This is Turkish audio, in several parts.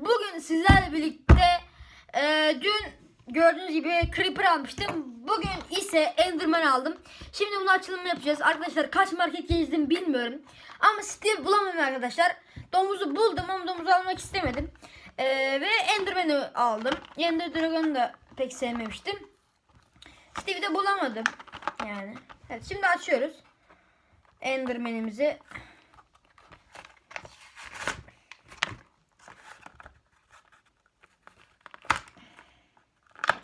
bugün sizlerle birlikte e, dün gördüğünüz gibi Creeper almıştım. Bugün ise Enderman aldım. Şimdi bunun açılımını yapacağız. Arkadaşlar kaç market gezdim bilmiyorum. Ama Steve bulamadım arkadaşlar. Domuzu buldum ama domuzu almak istemedim. E, ve Enderman'ı aldım. Ender Dragon'u da pek sevmemiştim. Steve'i de bulamadım. Yani. Evet şimdi açıyoruz. Enderman'imizi.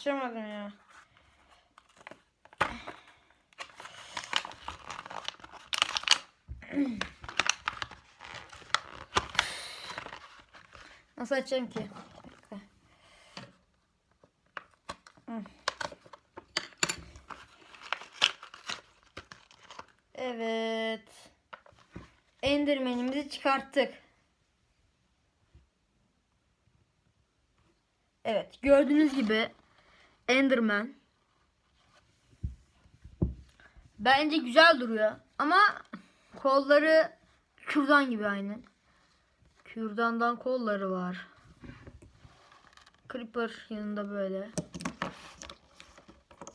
Açamadım ya. Nasıl açacağım ki? Evet. Enderman'imizi çıkarttık. Evet gördüğünüz gibi Enderman. Bence güzel duruyor ama kolları kürdan gibi aynı. Kürdandan kolları var. Creeper yanında böyle.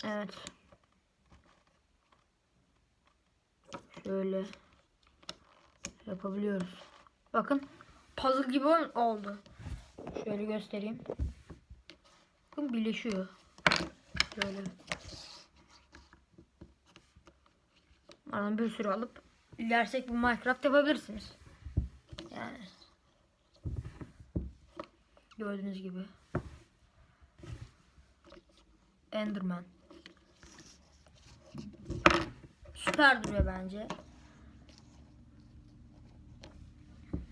Evet. Şöyle yapabiliyoruz. Bakın puzzle gibi oldu. Şöyle göstereyim. Bakın birleşiyor. Böyle. Aradan bir sürü alıp ilersek bir Minecraft yapabilirsiniz. Yani. Gördüğünüz gibi. Enderman. Süper duruyor bence.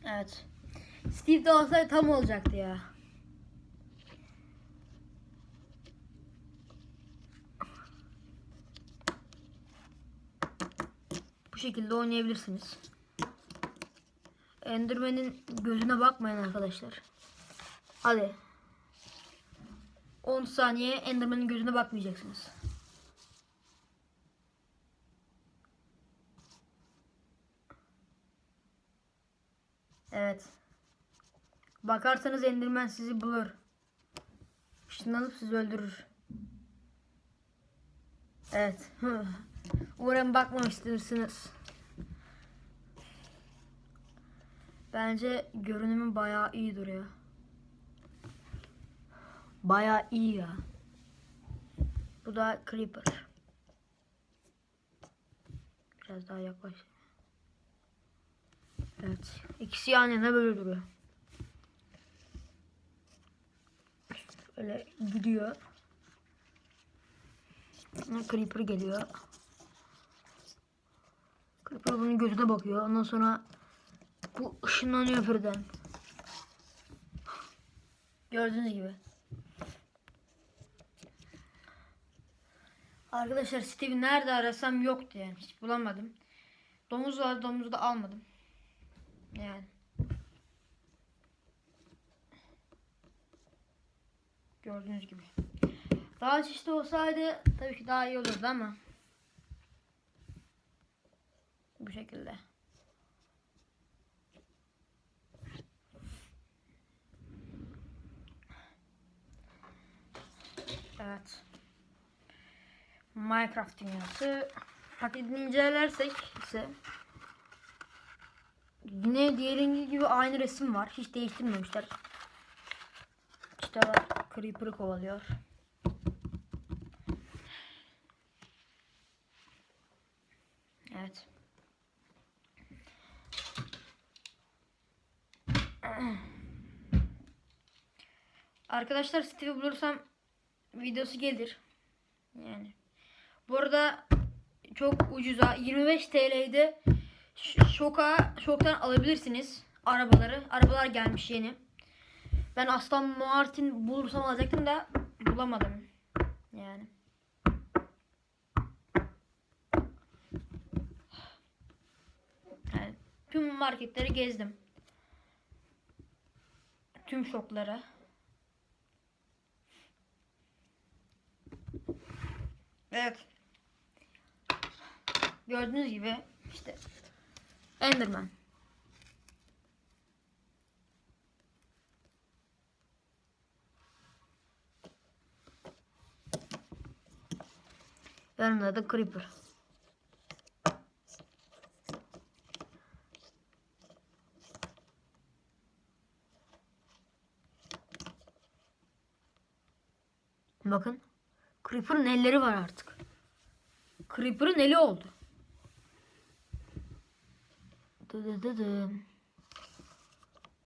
Evet. Steve de olsaydı tam olacaktı ya. Şekilde oynayabilirsiniz. Enderman'in gözüne bakmayın arkadaşlar. Hadi. 10 saniye Enderman'in gözüne bakmayacaksınız. Evet. Bakarsanız Enderman sizi bulur. Işınlanıp sizi öldürür. Evet. Umarım bakmamıştırsınız. Bence görünümü bayağı iyi duruyor. Bayağı iyi ya. Bu da Creeper. Biraz daha yaklaş. Evet. İkisi yan yana böyle duruyor. Böyle gidiyor. Creeper geliyor. Creeper bunun gözüne bakıyor. Ondan sonra bu ışınlanıyor birden. Gördüğünüz gibi. Arkadaşlar Steve'i nerede arasam yoktu yani. Hiç bulamadım. Domuz var. Domuzu da almadım. Yani. Gördüğünüz gibi. Daha çeşitli olsaydı tabii ki daha iyi olurdu ama. Bu şekilde. Evet. Minecraft dünyası. Paketini incelersek ise yine diğerinki gibi aynı resim var. Hiç değiştirmemişler. İşte bak Creeper'ı kovalıyor. Evet. Arkadaşlar Steve'i bulursam videosu gelir. Yani. Bu arada çok ucuza 25 TL'de şoka şoktan alabilirsiniz arabaları. Arabalar gelmiş yeni. Ben Aston Martin bulursam alacaktım da bulamadım. Yani tüm marketleri gezdim tüm şoklara. Evet. Gördüğünüz gibi işte Enderman. Yanımda da Creeper. Bakın. Creeper'ın elleri var artık. Creeper'ın eli oldu. Dı dı dı dı.